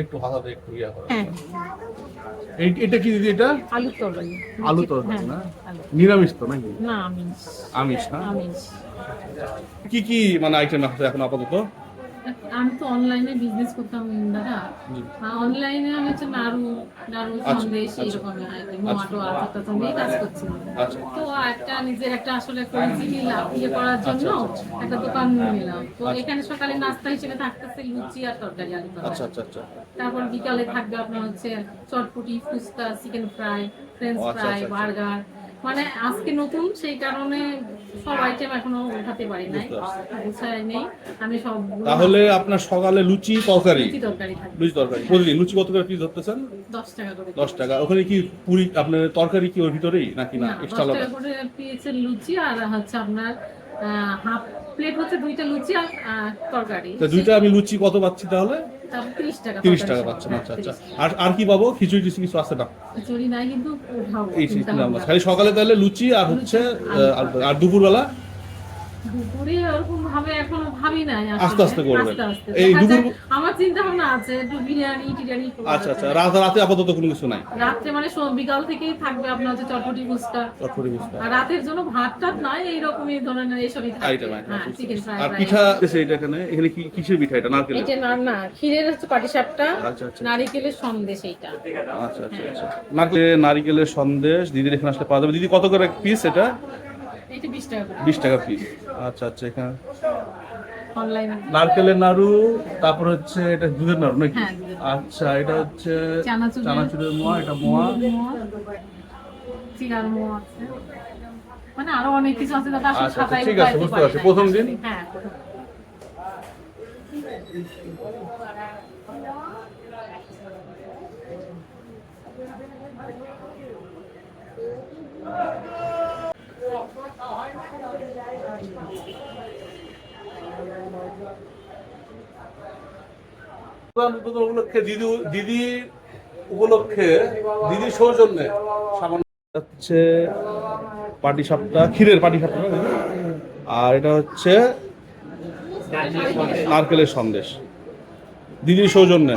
একটু হাতাতে একটু ইয়া করো। হ্যাঁ। এটা কি দিদি এটা? আলু তরকারি। আলু হ্যাঁ, তরকারি না? নিরামিষ তো নাকি? না আমিষ। আমিষ না? আমিষ। কি কি মানে আইটেম আছে এখন আপাতত? আমি তো অনলাইনে বিজনেস করতাম দাদা। অনলাইনে আমি হচ্ছে নাড়ু নাড়ু আচ্ছা, সন্দেশ আচ্ছা। এইরকম মোমাটো আলু টালু দিয়ে কাজ করছি। আচ্ছা। তো একটা নিজের একটা আসলে ইয়ে করার জন্য আচ্ছা, একটা দোকান নিলাম। তো এখানে সকালে নাস্তা হিসেবে থাকতেছে লুচি আর তরকারি আলু আচ্ছা আচ্ছা আচ্ছা। তারপর বিকালে থাকবে আপনার হচ্ছে চটপটি ফুচকা চিকেন ফ্রাই ফ্রেঞ্চ আচ্ছা, ফ্রাই আচ্ছা, আচ্ছা। বার্গার মানে আজকে নতুন সেই কারণে সব আইটেম এখনও উঠাতে পারি নাই বুঝতে নেই। আমি সব তাহলে আপনার সকালে লুচি তরকারি? লুচি তরকারি লুচি তরকারি। প্রতিদিন লুচি কত করে পিস ধরতেছেন? দশ টাকা করে দশ টাকা। ওখানে কি পুরি আপনার তরকারি কি ওর ভিতরেই নাকি না? এক্সট্রা টাকা করে পিসের লুচি আর হচ্ছে আপনার হাফ প্লেট হচ্ছে দুইটা লুচি আর তরকারি। তা দুইটা আমি লুচি কত পাচ্ছি তাহলে? তিরিশ টাকা। পাচ্ছেন আচ্ছা আচ্ছা আর আর কি পাবো খিচুড়ি টিচুড়ি কিছু আছে না খিচুড়ি নাই কিন্তু। খালি সকালে তাহলে লুচি আর হচ্ছে আর দুপুরবেলা দুপুরে ওরকম ভাবে এখনও ভাবি নাই আস্তে আস্তে করবেন। আস্তে আস্তে। এই দুপুর- আমার চিন্তা ভাবনা আছে একটু বিরিয়ানি টিরিয়ানি আচ্ছা আচ্ছা। রাত রাতে আপাতত কোনো কিছু নাই? রাত্রে মানে বিকাল থেকেই থাকবে আপনার হচ্ছে চটপটি ফুচকা। চটপটি বুঝতে আর রাতের জন্য ভাত টাত নয় এইরকমই ধরনের এইসবই থাকবে আইটেম চিকেন ফ্রাই আর পিঠা এটা এখানে এখানে কি কিসের পিঠা এটা? নারকেল এটা না না ক্ষীরের হচ্ছে পাটিসাপটা আচ্ছা, আচ্ছা। নারিকেলের সন্দেশ এইটা। আচ্ছা আচ্ছা আচ্ছা। নারকেল নারিকেলের সন্দেশ দিদির এখানে আসলে পাওয়া যাবে। দিদি কত করে পিস এটা? বিশ টাকা পিস আচ্ছা আচ্ছা এখানে। অনলাইনে নারকেলের নাড়ু তারপর হচ্ছে এটা দুধের নাড়ু নাকি? হ্যাঁ, আচ্ছা এটা হচ্ছে চানাচুরের- মোয়া এটা মোয়া। চিরার মোয়া আছে। মানে আরও অনেক কিছু আছে যেটা আচ্ছা, আচ্ছা, ঠিক আছে, বুঝতে পারি পারছি। প্রথম দিন? হ্যাঁ। উপলক্ষে দিদি দিদি উপলক্ষে, দিদি সৌজন্যে সামান্য হচ্ছে পাটি সাপটা, ক্ষীরের পাটি সাপটা আর এটা হচ্ছে নারকেলের সন্দেশ। দিদির সৌজন্যে।